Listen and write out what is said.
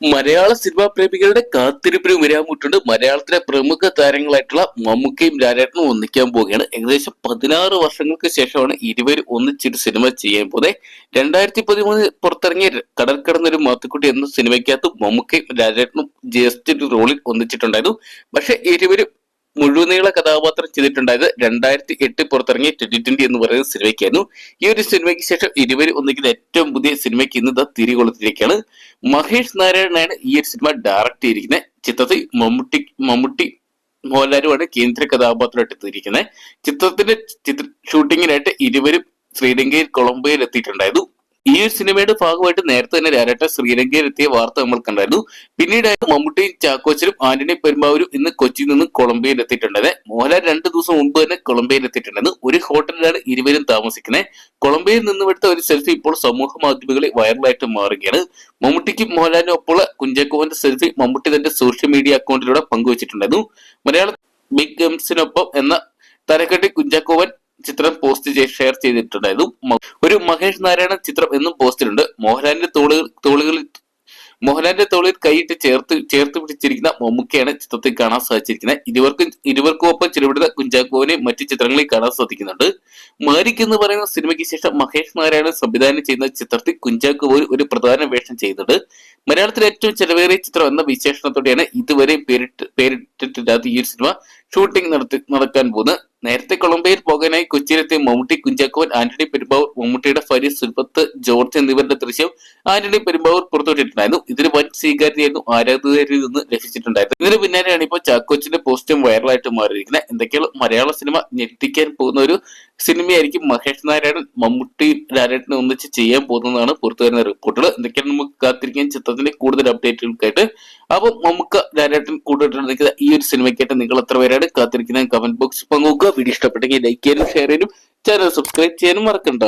മലയാള cinema പ്രേമികളുടെ കാത്തിരിപ്പിന് വിരാമുട്ടുണ്ട് മലയാളത്തിലെ പ്രമുഖ താരങ്ങളായിട്ടുള്ള മമ്മൂക്കയും രാജേട്ടനും ഒന്നിക്കാൻ പോവുകയാണ്. ഏകദേശം പതിനാറ് വർഷങ്ങൾക്ക് ശേഷമാണ് ഇരുവരും ഒന്നിച്ചൊരു സിനിമ ചെയ്യാൻ പോകുന്നത്. രണ്ടായിരത്തി പതിമൂന്ന് പുറത്തിറങ്ങിയ കടൽക്കടന്നൊരു മാത്തുക്കുട്ടി എന്ന സിനിമയ്ക്കകത്ത് മമ്മൂക്കയും രാജേട്ടനും ജസ്റ്റ് റോളിൽ ഒന്നിച്ചിട്ടുണ്ടായിരുന്നു. പക്ഷെ ഇരുവരും മുഴുനീള കഥാപാത്രം ചെയ്തിട്ടുണ്ടായത് രണ്ടായിരത്തി എട്ട് പുറത്തിറങ്ങിയ ട്വന്റി ട്വന്റി എന്ന് പറയുന്ന സിനിമയ്ക്കായിരുന്നു. ഈ ഒരു സിനിമയ്ക്ക് ശേഷം ഇരുവരും ഒന്നിക്കുന്ന ഏറ്റവും പുതിയ സിനിമയ്ക്ക് ഇന്ന് തിരികൊളുത്തിരിക്കുകയാണ്. മഹേഷ് നാരായണനാണ് ഈ ഒരു സിനിമ ഡയറക്ട് ചെയ്തിരിക്കുന്നത്. ചിത്രത്തിൽ മമ്മൂട്ടി മമ്മൂട്ടി മോഹൻലാലുമാണ് കേന്ദ്ര കഥാപാത്രമായിട്ട് എത്തിയിരിക്കുന്നത്. ചിത്രത്തിന്റെ ചിത്ര ഷൂട്ടിങ്ങിനായിട്ട് ഇരുവരും ശ്രീലങ്കയിൽ കൊളംബോയിൽ എത്തിയിട്ടുണ്ടായിരുന്നു. ഈ ഒരു സിനിമയുടെ ഭാഗമായിട്ട് നേരത്തെ തന്നെ രാരട്ട ശ്രീലങ്കയിൽ എത്തിയ വാർത്ത നമ്മൾ കണ്ടായിരുന്നു. പിന്നീട് മമ്മൂട്ടിയും ചാക്കോച്ചനും ആന്റണി പെരുമ്പാവൂരും ഇന്ന് കൊച്ചിയിൽ നിന്ന് കൊളംബിയയിൽ എത്തിയിട്ടുണ്ടത് മോഹൻലാൽ രണ്ടു ദിവസം മുമ്പ് തന്നെ കൊളംബിയയിൽ എത്തിയിട്ടുണ്ടായിരുന്നു ഒരു ഹോട്ടലിലാണ് ഇരുവരും താമസിക്കുന്നത്. കൊളംബിയയിൽ നിന്നും എടുത്ത ഒരു സെൽഫി ഇപ്പോൾ സമൂഹ മാധ്യമങ്ങളിൽ വൈറലായിട്ട് മാറുകയാണ്. മമ്മൂട്ടിക്കും മോഹൻലാലിനും ഒപ്പമുള്ള കുഞ്ചാക്കോവന്റെ സെൽഫി മമ്മൂട്ടി തന്റെ സോഷ്യൽ മീഡിയ അക്കൗണ്ടിലൂടെ പങ്കുവച്ചിട്ടുണ്ടായിരുന്നു. മലയാള ബിഗ് ഗംസിനൊപ്പം എന്ന തലക്കെട്ടി കുഞ്ചാക്കോവൻ ചിത്രം പോസ്റ്റ് ചെയ്ത് ഷെയർ ചെയ്തിട്ടുണ്ടായിരുന്നു. ഒരു മഹേഷ് നാരായണൻ ചിത്രം എന്നും പോസ്റ്റിലുണ്ട്. മോഹൻലാലിന്റെ തോളുകൾ തോളുകളിൽ മോഹൻലാലിന്റെ തോളിൽ കൈയിട്ട് ചേർത്ത് ചേർത്ത് പിടിച്ചിരിക്കുന്ന മമ്മൂക്കയാണ് ചിത്രത്തിൽ കാണാൻ സാധിച്ചിരിക്കുന്നത്. ഇരുവർക്കും ഒപ്പം ചിലവിടുന്ന കുഞ്ചാക്കോവിനെ മറ്റ് ചിത്രങ്ങളിൽ കാണാൻ സാധിക്കുന്നുണ്ട്. മാരിക് എന്ന് പറയുന്ന സിനിമയ്ക്ക് ശേഷം മഹേഷ് നാരായണൻ സംവിധാനം ചെയ്യുന്ന ചിത്രത്തിൽ കുഞ്ചാക്കോവിൽ ഒരു പ്രധാന വേഷം ചെയ്യുന്നുണ്ട് മലയാളത്തിലെ ഏറ്റവും ചെലവേറിയ ചിത്രം എന്ന വിശേഷണത്തോടെയാണ് ഇതുവരെ പേരിട്ട് പേരിട്ടിട്ടില്ലാത്ത ഈ സിനിമ. ഷൂട്ടിംഗ് നടത്തി നടക്കാൻ പോകുന്നത് നേരത്തെ കൊളംബിയയിൽ പോകാനായി കൊച്ചിയിലെത്തിയ മമ്മൂട്ടി കുഞ്ചാക്കോൻ ആന്റണി പെരുമ്പാവൂർ മമ്മൂട്ടിയുടെ ഭാര്യ സുൽപത്ത് ജോർജ് എന്നിവരുടെ ദൃശ്യം ആന്റണി പെരുമ്പാവൂർ പുറത്തുവിട്ടിട്ടുണ്ടായിരുന്നു. ഇതിന് വൻ സ്വീകാര്യതയായിരുന്നു ആരാധകരിൽ നിന്ന് ലഭിച്ചിട്ടുണ്ടായിരുന്നു ഇതിന് പിന്നാലെയാണ് ഇപ്പോൾ ചാക്കോച്ചിന്റെ പോസ്റ്റും വൈറലായിട്ട് മാറിയിരിക്കുന്നത്. എന്തൊക്കെയാണ് മലയാള സിനിമ ഞെട്ടിക്കാൻ പോകുന്ന ഒരു സിനിമയായിരിക്കും മഹേഷ് നാരായണൻ മമ്മൂട്ടി ലാലേട്ടനെ ഒന്നിച്ച് ചെയ്യാൻ പോകുന്നതാണ് പുറത്തു വരുന്ന റിപ്പോർട്ടുകൾ എന്തൊക്കെയാണ് നമുക്ക് കാത്തിരിക്കാൻ ചിത്രത്തിന്റെ കൂടുതൽ അപ്ഡേറ്റുകൾക്കായിട്ട് അപ്പം നമുക്ക് നാരായണൻ കൂടുതൽ ഈ ഒരു സിനിമയ്ക്കായിട്ട് നിങ്ങൾ എത്ര പേരാണ് കാത്തിരിക്കുന്നത്? കമന്റ് ബോക്സിൽ പങ്കുവെക്കുക. വീഡിയോ ഇഷ്ടപ്പെട്ടെങ്കിൽ ലൈക്ക് ചെയ്യാനും ഷെയർ ചെയ്യാനും ചാനൽ സബ്സ്ക്രൈബ് ചെയ്യാനും മറക്കണ്ട.